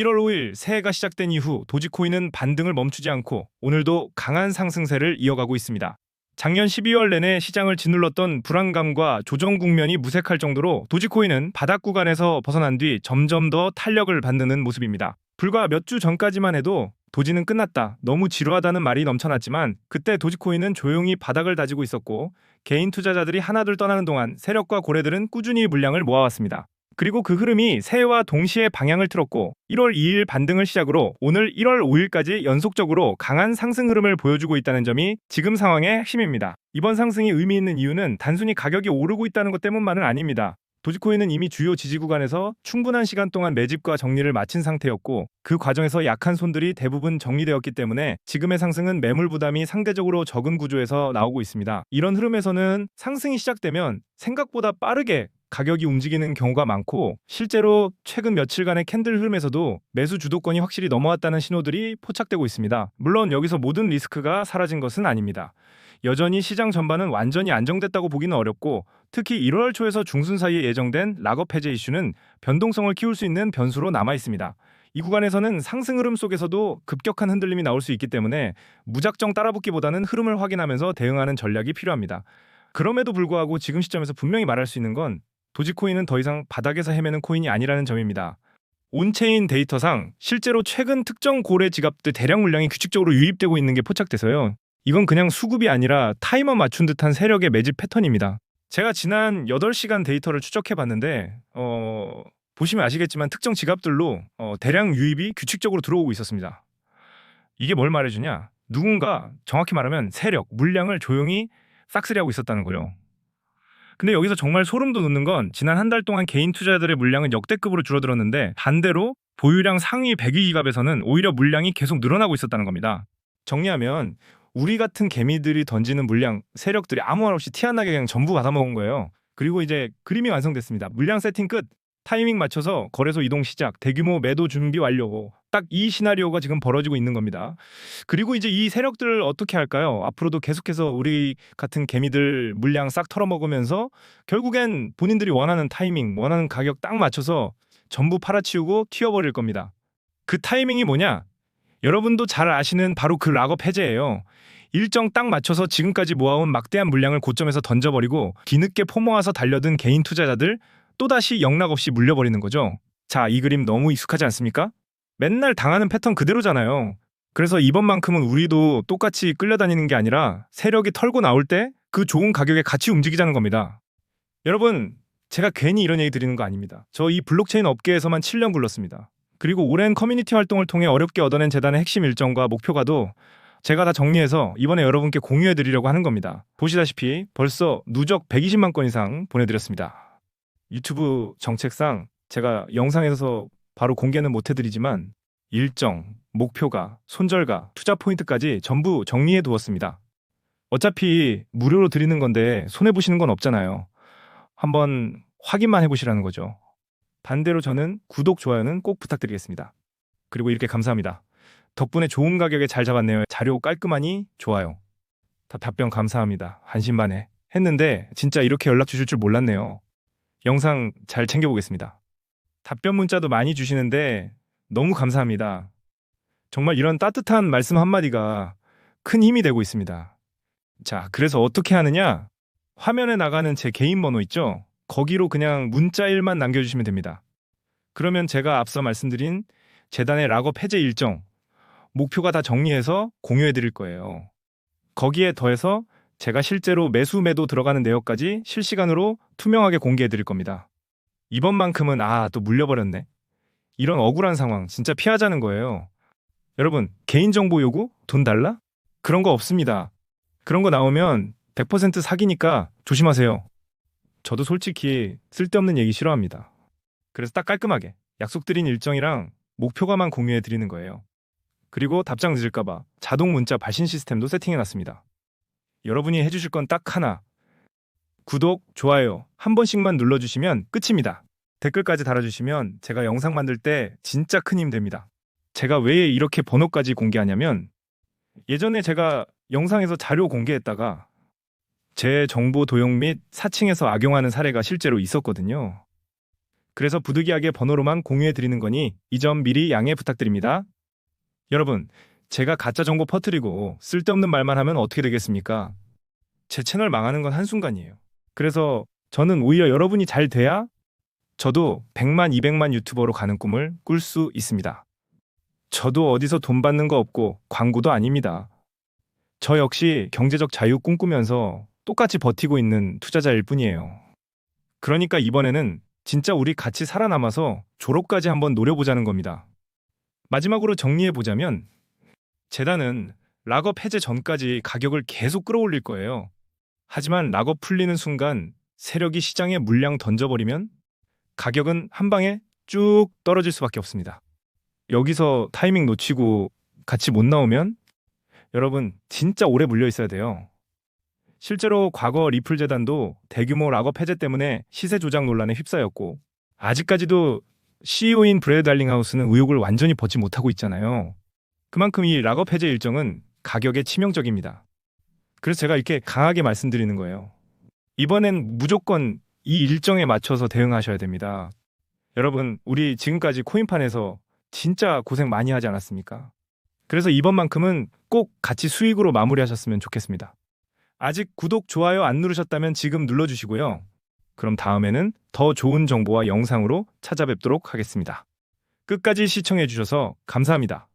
1월 5일 새해가 시작된 이후 도지코인은 반등을 멈추지 않고 오늘도 강한 상승세를 이어가고 있습니다. 작년 12월 내내 시장을 짓눌렀던 불안감과 조정 국면이 무색할 정도로 도지코인은 바닥 구간에서 벗어난 뒤 점점 더 탄력을 받는 모습입니다. 불과 몇 주 전까지만 해도 도지는 끝났다. 너무 지루하다는 말이 넘쳐났지만 그때 도지코인은 조용히 바닥을 다지고 있었고 개인 투자자들이 하나둘 떠나는 동안 세력과 고래들은 꾸준히 물량을 모아왔습니다. 그리고 그 흐름이 새해와 동시에 방향을 틀었고 1월 2일 반등을 시작으로 오늘 1월 5일까지 연속적으로 강한 상승 흐름을 보여주고 있다는 점이 지금 상황의 핵심입니다. 이번 상승이 의미 있는 이유는 단순히 가격이 오르고 있다는 것 때문만은 아닙니다. 도지코인은 이미 주요 지지 구간에서 충분한 시간 동안 매집과 정리를 마친 상태였고 그 과정에서 약한 손들이 대부분 정리되었기 때문에 지금의 상승은 매물 부담이 상대적으로 적은 구조에서 나오고 있습니다. 이런 흐름에서는 상승이 시작되면 생각보다 빠르게 가격이 움직이는 경우가 많고 실제로 최근 며칠간의 캔들 흐름에서도 매수 주도권이 확실히 넘어왔다는 신호들이 포착되고 있습니다. 물론 여기서 모든 리스크가 사라진 것은 아닙니다. 여전히 시장 전반은 완전히 안정됐다고 보기는 어렵고 특히 1월 초에서 중순 사이에 예정된 락업 해제 이슈는 변동성을 키울 수 있는 변수로 남아 있습니다. 이 구간에서는 상승 흐름 속에서도 급격한 흔들림이 나올 수 있기 때문에 무작정 따라붙기보다는 흐름을 확인하면서 대응하는 전략이 필요합니다. 그럼에도 불구하고 지금 시점에서 분명히 말할 수 있는 건 도지코인은 더 이상 바닥에서 헤매는 코인이 아니라는 점입니다. 온체인 데이터상 실제로 최근 특정 고래 지갑들 대량 물량이 규칙적으로 유입되고 있는 게 포착돼서요. 이건 그냥 수급이 아니라 타이머 맞춘 듯한 세력의 매집 패턴입니다. 제가 지난 8시간 데이터를 추적해 봤는데 어, 보시면 아시겠지만 특정 지갑들로 어, 대량 유입이 규칙적으로 들어오고 있었습니다. 이게 뭘 말해주냐? 누군가 정확히 말하면 세력, 물량을 조용히 싹쓸이하고 있었다는 거예요. 근데 여기서 정말 소름 돋는 건 지난 한 달 동안 개인 투자자들의 물량은 역대급으로 줄어들었는데 반대로 보유량 상위 100위 기갑에서는 오히려 물량이 계속 늘어나고 있었다는 겁니다. 정리하면 우리 같은 개미들이 던지는 물량 세력들이 아무 말 없이 티 안 나게 그냥 전부 받아먹은 거예요. 그리고 이제 그림이 완성됐습니다. 물량 세팅 끝. 타이밍 맞춰서 거래소 이동 시작, 대규모 매도 준비 완료. 딱 이 시나리오가 지금 벌어지고 있는 겁니다. 그리고 이제 이 세력들을 어떻게 할까요? 앞으로도 계속해서 우리 같은 개미들 물량 싹 털어먹으면서 결국엔 본인들이 원하는 타이밍, 원하는 가격 딱 맞춰서 전부 팔아치우고 튀어버릴 겁니다. 그 타이밍이 뭐냐? 여러분도 잘 아시는 바로 그 락업 해제예요. 일정 딱 맞춰서 지금까지 모아온 막대한 물량을 고점에서 던져버리고 뒤늦게 포모아서 달려든 개인 투자자들 또다시 영락 없이 물려버리는 거죠. 자, 이 그림 너무 익숙하지 않습니까? 맨날 당하는 패턴 그대로잖아요. 그래서 이번만큼은 우리도 똑같이 끌려다니는 게 아니라 세력이 털고 나올 때 그 좋은 가격에 같이 움직이자는 겁니다. 여러분, 제가 괜히 이런 얘기 드리는 거 아닙니다. 저 이 블록체인 업계에서만 7년 굴렀습니다. 그리고 오랜 커뮤니티 활동을 통해 어렵게 얻어낸 재단의 핵심 일정과 목표가도 제가 다 정리해서 이번에 여러분께 공유해 드리려고 하는 겁니다. 보시다시피 벌써 누적 120만 건 이상 보내드렸습니다. 유튜브 정책상 제가 영상에서 바로 공개는 못 해드리지만 일정, 목표가, 손절가, 투자 포인트까지 전부 정리해 두었습니다. 어차피 무료로 드리는 건데 손해 보시는 건 없잖아요. 한번 확인만 해보시라는 거죠. 반대로 저는 구독, 좋아요는 꼭 부탁드리겠습니다. 그리고 이렇게 감사합니다. 덕분에 좋은 가격에 잘 잡았네요. 자료 깔끔하니 좋아요. 다 답변 감사합니다. 한신만에 했는데 진짜 이렇게 연락 주실 줄 몰랐네요. 영상 잘 챙겨보겠습니다. 답변 문자도 많이 주시는데 너무 감사합니다. 정말 이런 따뜻한 말씀 한마디가 큰 힘이 되고 있습니다. 자, 그래서 어떻게 하느냐? 화면에 나가는 제 개인 번호 있죠? 거기로 그냥 문자 1만 남겨주시면 됩니다. 그러면 제가 앞서 말씀드린 재단의 락업 해제 일정, 목표가 다 정리해서 공유해 드릴 거예요. 거기에 더해서 제가 실제로 매수 매도 들어가는 내역까지 실시간으로 투명하게 공개해 드릴 겁니다. 이번만큼은 아, 또 물려버렸네. 이런 억울한 상황 진짜 피하자는 거예요. 여러분, 개인정보 요구? 돈 달라? 그런 거 없습니다. 그런 거 나오면 100% 사기니까 조심하세요. 저도 솔직히 쓸데없는 얘기 싫어합니다. 그래서 딱 깔끔하게 약속드린 일정이랑 목표가만 공유해 드리는 거예요. 그리고 답장 늦을까봐 자동 문자 발신 시스템도 세팅해 놨습니다. 여러분이 해주실 건 딱 하나. 구독, 좋아요 한 번씩만 눌러주시면 끝입니다. 댓글까지 달아주시면 제가 영상 만들 때 진짜 큰 힘 됩니다. 제가 왜 이렇게 번호까지 공개하냐면 예전에 제가 영상에서 자료 공개했다가 제 정보 도용 및 사칭해서 악용하는 사례가 실제로 있었거든요. 그래서 부득이하게 번호로만 공유해 드리는 거니 이 점 미리 양해 부탁드립니다. 여러분, 제가 가짜 정보 퍼뜨리고 쓸데없는 말만 하면 어떻게 되겠습니까? 제 채널 망하는 건 한순간이에요. 그래서 저는 오히려 여러분이 잘 돼야 저도 100만, 200만 유튜버로 가는 꿈을 꿀 수 있습니다. 저도 어디서 돈 받는 거 없고 광고도 아닙니다. 저 역시 경제적 자유 꿈꾸면서 똑같이 버티고 있는 투자자일 뿐이에요. 그러니까 이번에는 진짜 우리 같이 살아남아서 졸업까지 한번 노려보자는 겁니다. 마지막으로 정리해보자면 재단은 락업 해제 전까지 가격을 계속 끌어올릴 거예요. 하지만 락업 풀리는 순간 세력이 시장에 물량 던져버리면 가격은 한 방에 쭉 떨어질 수밖에 없습니다. 여기서 타이밍 놓치고 같이 못 나오면 여러분 진짜 오래 물려 있어야 돼요. 실제로 과거 리플 재단도 대규모 락업 해제 때문에 시세 조작 논란에 휩싸였고 아직까지도 CEO인 브래드 달링하우스는 의혹을 완전히 벗지 못하고 있잖아요. 그만큼 이 락업 해제 일정은 가격에 치명적입니다. 그래서 제가 이렇게 강하게 말씀드리는 거예요. 이번엔 무조건 이 일정에 맞춰서 대응하셔야 됩니다. 여러분, 우리 지금까지 코인판에서 진짜 고생 많이 하지 않았습니까? 그래서 이번만큼은 꼭 같이 수익으로 마무리하셨으면 좋겠습니다. 아직 구독, 좋아요 안 누르셨다면 지금 눌러주시고요. 그럼 다음에는 더 좋은 정보와 영상으로 찾아뵙도록 하겠습니다. 끝까지 시청해주셔서 감사합니다.